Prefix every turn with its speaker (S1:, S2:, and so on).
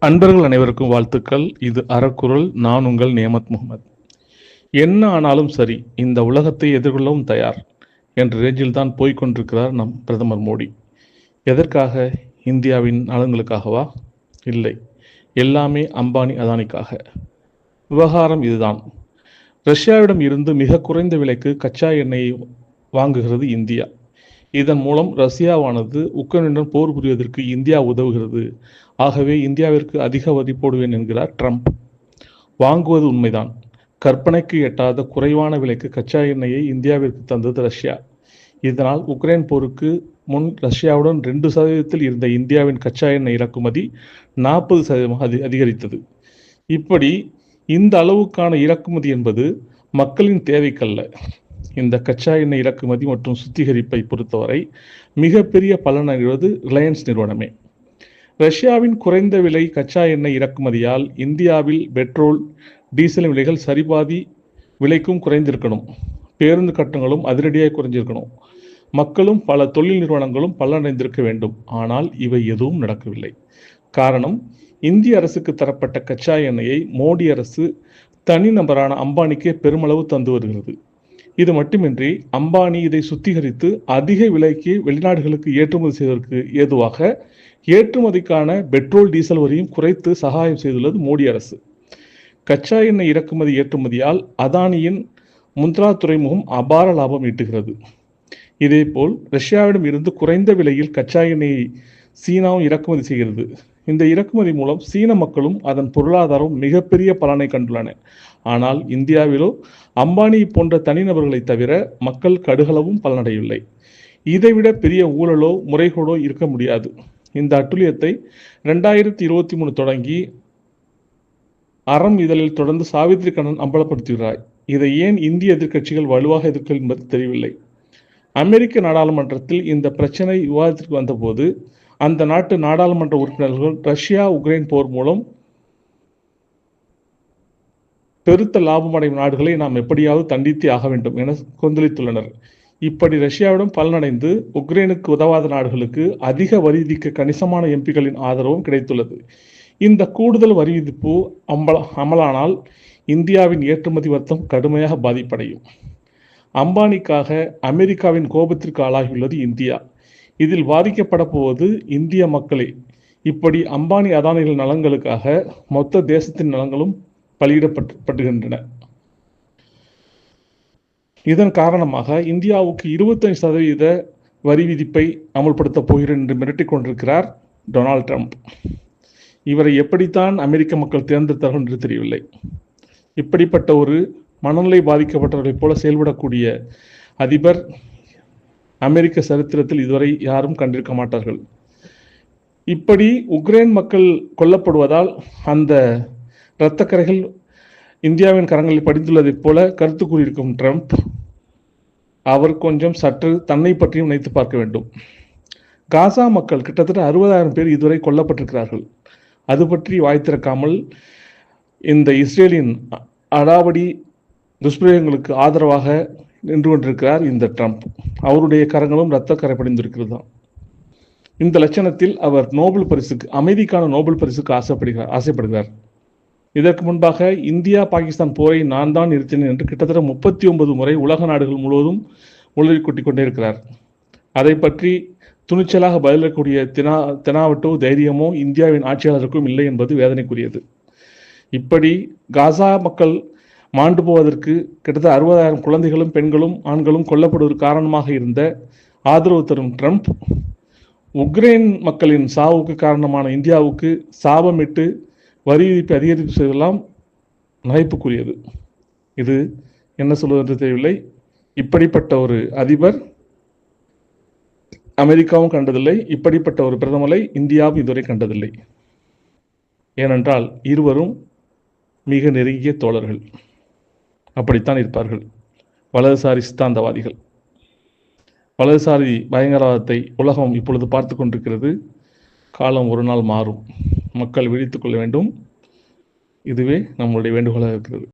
S1: அன்பர்கள் அனைவருக்கும் வாழ்த்துக்கள். இது அறக்குறள். நான் உங்கள் நேமத் முகமது. என்ன ஆனாலும் சரி இந்த உலகத்தை எதிர்கொள்ளவும் தயார் என்ற ரேஞ்சில் தான் போய்கொண்டிருக்கிறார் நம் பிரதமர் மோடி. எதற்காக? இந்தியாவின் நலன்களுக்காகவா? இல்லை. எல்லாமே அம்பானி அதானிக்காக. விவகாரம் இதுதான். ரஷ்யாவிடம் இருந்து மிக குறைந்த விலைக்கு கச்சா எண்ணெயை வாங்குகிறது இந்தியா. இதன் மூலம் ரஷ்யாவானது உக்ரைனுடன் போர் புரிவதற்கு இந்தியா உதவுகிறது. ஆகவே இந்தியாவிற்கு அதிக வரி போடுவேன் என்கிறார் ட்ரம்ப். வாங்குவது உண்மைதான். கற்பனைக்கு எட்டாத குறைவான விலைக்கு கச்சா எண்ணெயை இந்தியாவிற்கு தந்தது ரஷ்யா. இதனால் உக்ரைன் போருக்கு முன் ரஷ்யாவுடன் ரெண்டு சதவீதத்தில் இருந்த இந்தியாவின் கச்சா எண்ணெய் இறக்குமதி நாற்பது சதவீதமாக அதி அதிகரித்தது. இப்படி இந்த அளவுக்கான இறக்குமதி என்பது மக்களின் தேவைக்கல்ல. இந்த கச்சா எண்ணெய் இறக்குமதி மற்றும் சுத்திகரிப்பை பொறுத்தவரை மிகப்பெரிய பலனடைவது ரிலையன்ஸ் நிறுவனமே. ரஷ்யாவின் குறைந்த விலை கச்சா எண்ணெய் இறக்குமதியால் இந்தியாவில் பெட்ரோல் டீசல் விலைகள் சரிபாதி விலைக்கும் குறைந்திருக்கணும். பேருந்து கட்டணங்களும் அதிரடியாக குறைஞ்சிருக்கணும். மக்களும் பல தொழில் நிறுவனங்களும் பலனடைந்திருக்க வேண்டும். ஆனால் இவை எதுவும் நடக்கவில்லை. காரணம் இந்திய அரசுக்கு தரப்பட்ட கச்சா எண்ணெயை மோடி அரசு தனிநபரான அம்பானிக்கே பெருமளவு தந்து வருகிறது. இது மட்டுமின்றி அம்பானி இதை சுத்திகரித்து அதிக விலைக்கு வெளிநாடுகளுக்கு ஏற்றுமதி செய்வதற்கு ஏதுவாக ஏற்றுமதிக்கான பெட்ரோல் டீசல் வரியும் குறைத்து சகாயம் செய்துள்ளது மோடி அரசு. கச்சா எண்ணெய் இறக்குமதி ஏற்றுமதியால் அதானியின் முந்த்ரா துறைமுகம் அபார லாபம் ஈட்டுகிறது. இதேபோல் ரஷ்யாவிடம் இருந்து குறைந்த விலையில் கச்சா எண்ணெயை சீனாவும் இறக்குமதி செய்கிறது. இந்த இறக்குமதி மூலம் சீன மக்களும் அதன் பொருளாதாரம் மிகப்பெரிய பலனை கண்டுள்ளன. ஆனால் இந்தியாவிலோ அம்பானி போன்ற தனிநபர்களை தவிர மக்கள் கடுகளவும் பலனடையவில்லை. இதைவிட பெரிய ஊழலோ முறைகேடோ இருக்க முடியாது. இந்த அட்டுழியத்தை ரெண்டாயிரத்தி இருபத்தி மூணு தொடங்கி அறம் இதழில் தொடர்ந்து சாவித்ரி கண்ணன் அம்பலப்படுத்துகிறாய். இதை ஏன் இந்திய எதிர்க்கட்சிகள் வலுவாக எதிர்க்க என்பது தெரியவில்லை. அமெரிக்க நாடாளுமன்றத்தில் இந்த பிரச்சனை விவாதத்திற்கு வந்தபோது அந்த நாட்டு நாடாளுமன்ற உறுப்பினர்கள் ரஷ்யா உக்ரைன் போர் மூலம் பெருத்த லாபமடையும் நாடுகளை நாம் எப்படியாவது தண்டித்தே ஆக வேண்டும் என கொந்தளித்துள்ளனர். இப்படி ரஷ்யாவிடம் பலனடைந்து உக்ரைனுக்கு உதவாத நாடுகளுக்கு அதிக வரி விதிக்க கணிசமான எம்பிகளின் ஆதரவும் கிடைத்துள்ளது. இந்த கூடுதல் வரி விதிப்பு அம்பல அமலானால் இந்தியாவின் ஏற்றுமதி வர்த்தம் கடுமையாக பாதிப்படையும். அம்பானிக்காக அமெரிக்காவின் கோபத்திற்கு ஆளாகியுள்ளது இந்தியா. இதில் பாதிக்கப்பட போவது இந்திய மக்களே. இப்படி அம்பானி அதானிகள் நலன்களுக்காக மொத்த தேசத்தின் நலங்களும் பலியிடப்பட்டுகின்றன. இதன் காரணமாக இந்தியாவுக்கு இருபத்தஞ்சு சதவீத வரி விதிப்பை அமல்படுத்தப் போகிறேன் என்று மிரட்டிக் கொண்டிருக்கிறார் டொனால்ட் ட்ரம்ப். இவரை எப்படித்தான் அமெரிக்க மக்கள் தேர்ந்தெடுத்தார்கள் என்று தெரியவில்லை. இப்படிப்பட்ட ஒரு மனநிலை பாதிக்கப்பட்டவர்களைப் போல செயல்படக்கூடிய அதிபர் அமெரிக்க சரித்திரத்தில் இதுவரை யாரும் கண்டிருக்க மாட்டார்கள். இப்படி உக்ரைன் மக்கள் கொல்லப்படுவதால் அந்த இரத்தக்கரைகள் இந்தியாவின் கரங்களில் படித்துள்ளதைப் போல கருத்து கூறியிருக்கும் ட்ரம்ப் அவர் கொஞ்சம் சற்று தன்னை பற்றியும் நினைத்து பார்க்க வேண்டும். காசா மக்கள் கிட்டத்தட்ட அறுபதாயிரம் பேர் இதுவரை கொல்லப்பட்டிருக்கிறார்கள். அது பற்றி வாய் திறக்காமல் இந்த இஸ்ரேலின் அடாவடி துஷ்பிரயோகங்களுக்கு ஆதரவாக நின்று கொண்டிருக்கிறார் இந்த ட்ரம்ப். அவருடைய கரங்களும் இரத்த கரை படிந்திருக்கிறது தான் இந்த லட்சணத்தில் அவர் நோபல் பரிசுக்கு அமைதிக்கான நோபல் பரிசுக்கு ஆசைப்படுகிறார் ஆசைப்படுகிறார். இதற்கு முன்பாக இந்தியா பாகிஸ்தான் போரை நான் தான் நிறுத்தினேன் என்று கிட்டத்தட்ட முப்பத்தி ஒன்பது முறை உலக நாடுகள் முழுவதும் உளறி கொட்டி கொண்டே இருக்கிறார். அதை பற்றி துணிச்சலாக பதிலக்கூடிய தினா தினாவட்டோ தைரியமோ இந்தியாவின் ஆட்சியாளருக்கும் இல்லை என்பது வேதனைக்குரியது. இப்படி காசா மக்கள் மாண்டு போவதற்கு கிட்டத்தட்ட அறுபதாயிரம் குழந்தைகளும் பெண்களும் ஆண்களும் கொல்லப்படுவதற்கு காரணமாக இருந்த ஆதரவு தரும் ட்ரம்ப் உக்ரைன் மக்களின் சாவுக்கு காரணமான இந்தியாவுக்கு சாபமிட்டு வரி விதிப்பு அதிகரிப்பு செய்வதெல்லாம் நகைப்புக்குரியது. இது என்ன சொல்வது என்று தெரியவில்லை. இப்படிப்பட்ட ஒரு அதிபர் அமெரிக்காவும் கண்டதில்லை. இப்படிப்பட்ட ஒரு பிரதமரை இந்தியாவும் இதுவரை கண்டதில்லை. ஏனென்றால் இருவரும் மிக நெருங்கிய தோழர்கள். அப்படித்தான் இருப்பார்கள். வலதுசாரி சித்தாந்தவாதிகள். வலதுசாரி பயங்கரவாதத்தை உலகம் இப்பொழுது பார்த்து கொண்டிருக்கிறது. காலம் ஒரு நாள் மாறும். மக்கள் விழித்துக்கொள்ள வேண்டும். இதுவே நம்மளுடைய வேண்டுகோளாக இருக்கிறது.